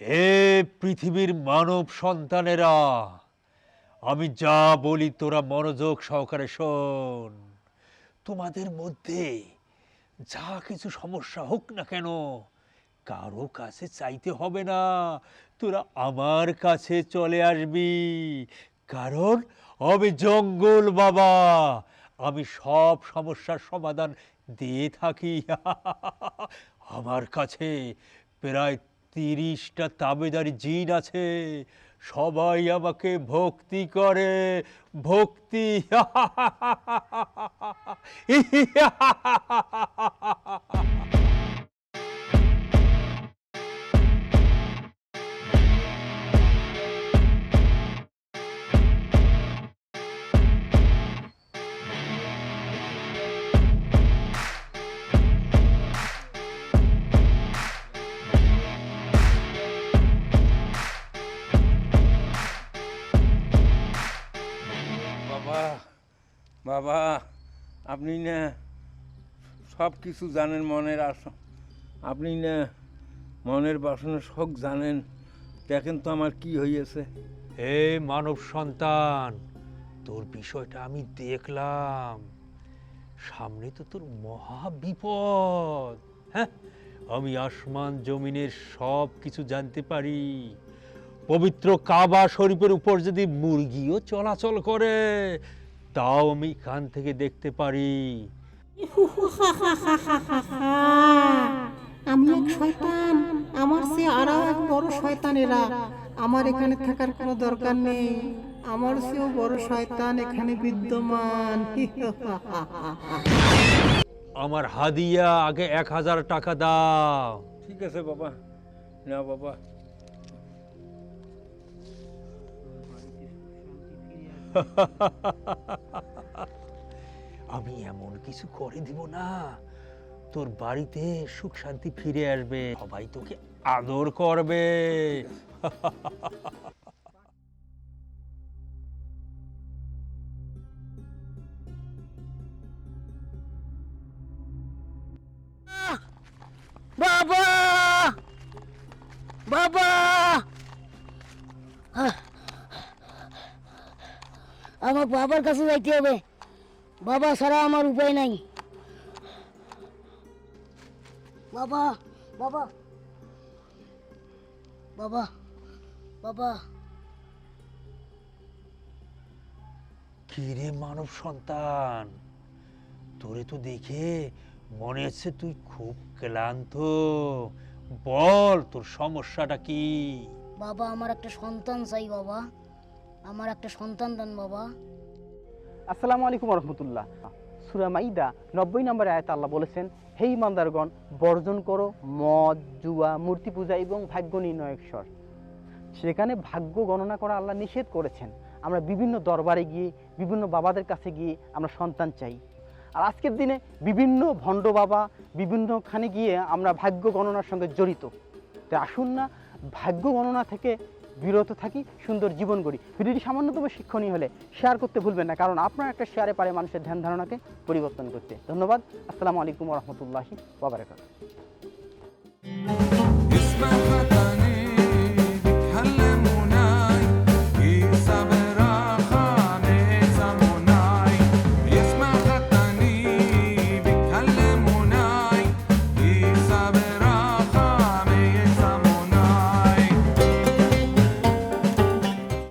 হে পৃথিবীর মানব সন্তানেরা, আমি যা বলি তোরা মনোযোগ সহকারে শোন। তোমাদের মধ্যে যা কিছু সমস্যা হোক না কেন, কারও কাছে চাইতে হবে না, তোরা আমার কাছে চলে আসবি। কারণ আমি জঙ্গল বাবা, আমি সব সমস্যার সমাধান দিয়ে থাকি। আমার কাছে প্রায় তিরিশটা তাবেদারি জিন আছে সবাই আমাকে ভক্তি করে ভক্তি। বাবা, আপনি না সব কিছু জানেন মনের আস, আপনি না মনের বাসনা সব জানেন। দেখেন তো আমার কি হইয়াছে। হে মানব সন্তান, তোর বিষয়টা আমি দেখলাম। সামনে তো তোর মহা বিপদ। হ্যাঁ আমি আসমান জমিনের সব কিছু জানতে পারি। পবিত্র কাবা শরীফের উপর যদি মুরগিও চলাচল করে তাও আমি কান থেকে দেখতে পারি। আমি এক শয়তান আমার সে আরও এক বড় শয়তানেরা। আমার এখানে থাকার কোনো দরকার নেই। আমার সেও বড় শয়তান এখানে বিদ্যমান। আমার হাদিয়া আগে এক হাজার টাকা দাও। ঠিক আছে বাবা। না বাবা। আমি এমন কিছু করে দিব না। তোর বাড়িতে সুখ শান্তি ফিরে আসবে। সবাই তোকে আদর করবে। বাবা! বাবা! আমার বাবার কাছে যাইতে হবে। বাবা ছাড়া আমার উপায় নাই। বাবা বাবা বাবা বাবা। কি রে মানব সন্তান? তোরে তো দেখে মনে হচ্ছে তুই খুব ক্লান্ত। বল তোর সমস্যাটা কি? বাবা আমার একটা সন্তান চাই বাবা। আমার একটা সন্তান দেন, বাবা। আসসালামু আলাইকুম রহমতুল্লাহ সুরা মাইদা, নব্বই নম্বরে আয়াত আল্লাহ বলেছেন, হে ইমানদারগণ, বর্জন করো, মদ, জুয়া, মূর্তি পূজা এবং ভাগ্য নির্ণয়কস্বর সেখানে ভাগ্য গণনা করা আল্লাহ নিষেধ করেছেন। আমরা বিভিন্ন দরবারে গিয়ে, বিভিন্ন বাবাদের কাছে গিয়ে আমরা সন্তান চাই। আর আজকের দিনে বিভিন্ন ভণ্ড বাবা, বিভিন্নখানে গিয়ে আমরা ভাগ্য গণনার সঙ্গে জড়িত। তাই আসুন না, ভাগ্য গণনা থেকে বিরত থাকি, সুন্দর জীবন গড়ি। ভিডিওটি সামান্যতম শিক্ষণীয় হলে শেয়ার করতে ভুলবেন না, কারণ আপনার একটা শেয়ারে পারে মানুষের ধ্যান ধারণাকে পরিবর্তন করতে। ধন্যবাদ, আসসালামু আলাইকুম রহমতুল্লাহি ওবরাকাতুহু